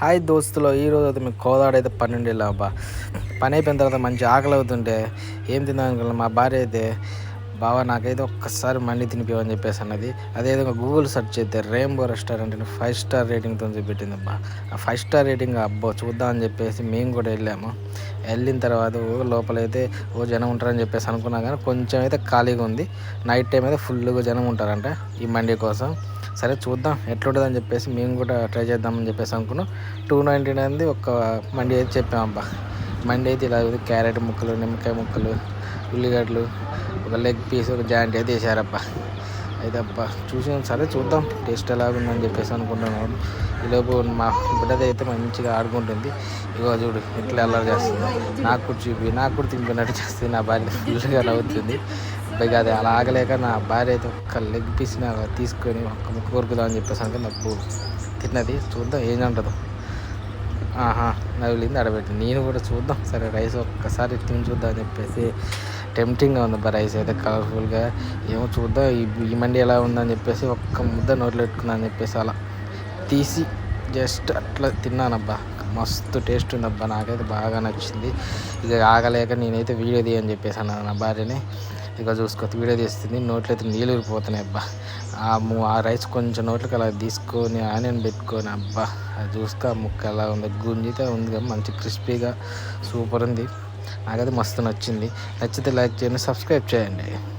Hi దోస్తులో ఈరోజు అయితే మీకు కోదాడ అయితే పన్నెండు వెళ్ళాం అబ్బా. పని అయిపోయిన తర్వాత మంచి ఆకలి అవుతుంటే ఏం తిందాం మా భార్య అయితే బావా నాకైతే ఒక్కసారి మండి తినిపివని చెప్పేసి అన్నది. అదేవిధంగా గూగుల్ సెర్చ్ చేస్తే రెయిన్బో రెస్టారెంట్ అని ఫైవ్ స్టార్ రేటింగ్తో చూపెట్టింది అబ్బా ఆ ఫైవ్ స్టార్ రేటింగ్ అబ్బో చూద్దాం అని చెప్పేసి మేము కూడా వెళ్ళాము. వెళ్ళిన తర్వాత లోపలైతే ఓ జనం ఉంటారని చెప్పేసి అనుకున్నా కానీ కొంచెం అయితే ఖాళీగా ఉంది. నైట్ టైం అయితే ఫుల్గా జనం ఉంటారంట ఈ మండి కోసం. సరే చూద్దాం ఎట్లుంటుందని చెప్పేసి మేము కూడా ట్రై చేద్దామని చెప్పేసి అనుకున్నాం. టూ నైంటీ నైన్ది ఒక మండీ అయితే చెప్పామబ్బా మండీ మండి అయితే ఇలా ఉంది. క్యారెట్ ముక్కలు నిమ్మకాయ ముక్కలు ఉల్లిగడ్డలు ఒక లెగ్ పీస్ ఒక జాయింట్ అయితే వేసారబ్బా. అయితే అబ్బా చూసాం సరే చూద్దాం. టేస్ట్ ఎలా ఉందని చెప్పేసి అనుకుంటున్నాను. ఈలోపు మా బిడ్డది అయితే మంచిగా ఆడుకుంటుంది. ఇగో చూడు ఇట్లా అల్లరి చేస్తుంది. నాకు కూడా చూపి నాకు కూడా తింపినట్టు చేస్తుంది. నా భార్య ఫుల్గా నవ్వుతుంది. ఇక అది అలా ఆగలేక నా భార్య అయితే ఒక్క లెగ్ పీస్ తీసుకొని ఒక్క ముక్క కొరుకుదాం అని చెప్పేసి అంటే నాకు తిన్నది. చూద్దాం ఏం అంటదో. ఆహా నవ్వులింది ఆడబెట్టింది నేను కూడా చూద్దాం. సరే రైస్ ఒక్కసారి తిని చూద్దాం అని చెప్పేసి టెంప్టింగ్గా ఉంది బా రైస్ అయితే కలర్ఫుల్గా ఏమో చూద్దాం ఈ ఈ మండి ఎలా ఉందని చెప్పేసి ఒక్క ముద్ద నోట్లో పెట్టుకుందాం అని చెప్పేసి అలా తీసి జస్ట్ అట్లా తిన్నానబ్బా. మస్తు టేస్ట్ ఉందబ్బా నాకైతే బాగా నచ్చింది. ఇక ఆగలేక నేనైతే వీడియో తీయని చెప్పేసి అన్నాను నా భార్యని. ఇక చూసుకో వీడియో తీస్తుంది నోట్లో అయితే నీళ్ళు ఊరిపోతున్నాయి అబ్బా. ఆ ఆ రైస్ కొంచెం నోట్లకి అలా తీసుకొని ఆనియన్ పెట్టుకొని అబ్బా. అది చూస్తే ఆ ముక్క ఎలా ఉంది గుంజితే ఉంది కదా మంచి క్రిస్పీగా సూపర్ ఉంది. నాకైతే మస్తు నచ్చింది. నచ్చితే లైక్ చేయండి సబ్స్క్రైబ్ చేయండి.